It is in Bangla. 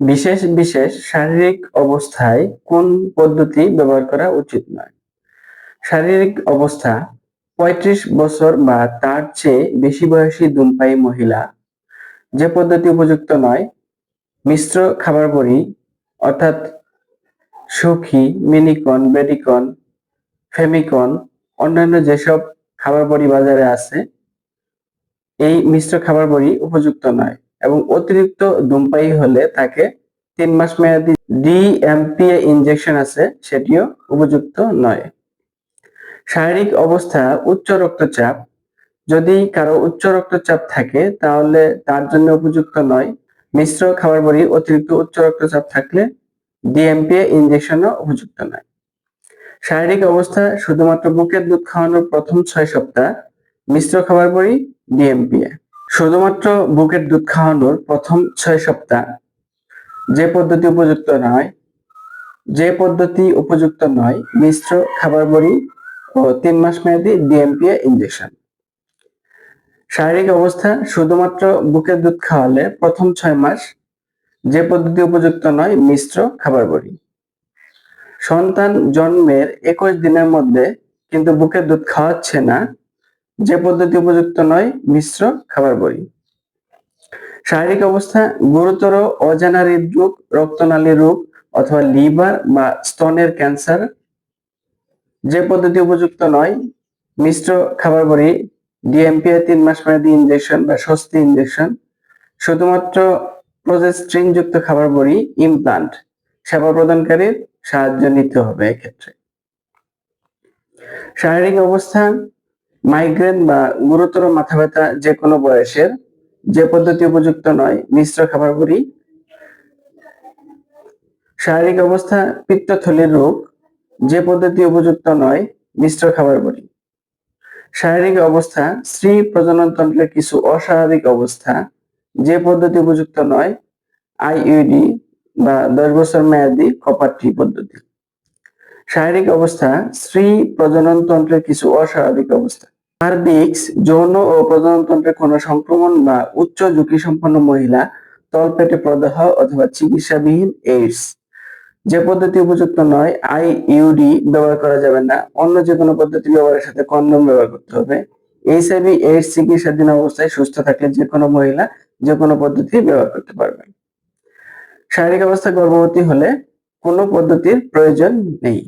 বিশেষ বিশেষ শারীরিক অবস্থায় কোন পদ্ধতি ব্যবহার করা উচিত নয়? শারীরিক অবস্থা, পঁয়ত্রিশ বছর বা তার চেয়ে বেশি বয়সী ধূমপায়ী মহিলা, যে পদ্ধতি উপযুক্ত নয়? মিশ্র খাবার বড়ি অর্থাৎ সুখি, মিনিকন, বেডিকন, ফেমিকন, অন্যান্য যেসব খাবার বড়ি বাজারে আছে, এই মিশ্র খাবার বড়ি উপযুক্ত নয়। এবং অতিরিক্ত ধূমপায়ী হলে তাকে তিন মাস মেয়াদি ডিএমপিএ ইনজেকশন আছে, সেটিও উপযুক্ত নয়। শারীরিক অবস্থা উচ্চ রক্তচাপ, যদি কারও উচ্চ রক্তচাপ থাকে, তাহলে তার জন্য উপযুক্ত নয়। মিশ্র খাবার বড়ি অতিরিক্ত উচ্চ রক্তচাপ থাকলে ডিএমপিএ ইনজেকশনও উপযুক্ত নয়। শারীরিক অবস্থা, শুধুমাত্র বুকের দুধ খাওয়ানোর প্রথম ছয় সপ্তাহ, মিশ্র খাবার বড়ি ডিএমপিএ শুধুমাত্র বুকের দুধ খাওয়ানোর প্রথম ছয় সপ্তাহ। যে পদ্ধতি উপযুক্ত নয়, যে পদ্ধতি উপযুক্ত নয়, মিশ্র খাবার বড়ি ও তিন মাস মেয়াদী ডিএমপিএ ইনজেকশন শারীরিক অবস্থা শুধুমাত্র বুকের দুধ খাওয়ালে প্রথম ছয় মাস, যে পদ্ধতি উপযুক্ত নয়, মিশ্র খাবার বড়ি। সন্তান জন্মের একুশ দিনের মধ্যে কিন্তু বুকের দুধ খাওয়াচ্ছে না যে পদ্ধতি উপযুক্ত নয়, মিশ্র খাবার বড়ি শারীরিক অবস্থা, গুরুতর অজানা হৃদরোগ রক্তনালী রোগ অথবা লিভার বা স্তনের ক্যান্সার। যে পদ্ধতি উপযুক্ত নয়, মিশ্র খাবার বড়ি ডিএমপিআ তিন মাস মেয়াদি ইনজেকশন বা স্বস্তি ইনজেকশন শুধুমাত্র প্রজেস্ট্রিন যুক্ত খাবার বড়ি ইমপ্লান্ট সেবা প্রদানকারীর সাহায্য নিতে হবে এক্ষেত্রে। শারীরিক অবস্থা মাইগ্রেন বা গুরুতর মাথা ব্যথা যে কোনো বয়সের, যে পদ্ধতি উপযুক্ত নয়, মিশ্র খাবার বড়ি শারীরিক অবস্থা, পিত্তথলির রোগ, যে পদ্ধতি উপযুক্ত নয়, মিশ্র খাবার বড়ি শারীরিক অবস্থা, স্ত্রী প্রজননতন্ত্রের কিছু অস্বাভাবিক অবস্থা, যে পদ্ধতি উপযুক্ত নয় আইইউডি বা দশ বছর মেয়াদি কপার টি পদ্ধতি। শারীরিক অবস্থা, স্ত্রী প্রজননতন্ত্রের কিছু অস্বাভাবিক অবস্থা। সার্ভিক্স যৌন ও প্রজননতন্ত্রের কোনো সংক্রমণ বা উচ্চ ঝুঁকি সম্পন্ন মহিলা, তলপেটে প্রদাহ অথবা চিকিৎসাবিহীন এইডস যে পদ্ধতি উপযুক্ত নয় আইইউডি ব্যবহার করা যাবে না। অন্য যে কোনো পদ্ধতি ব্যবহারের সাথে কন্ডম ব্যবহার করতে হবে। এইচআইভি এইডস চিকিৎসাধীন অবস্থায় সুস্থ থাকলে যে কোনো মহিলা যে কোনো পদ্ধতি ব্যবহার করতে পারবেন। শারীরিক অবস্থা গর্ভবতী হলে কোনো পদ্ধতির প্রয়োজন নেই।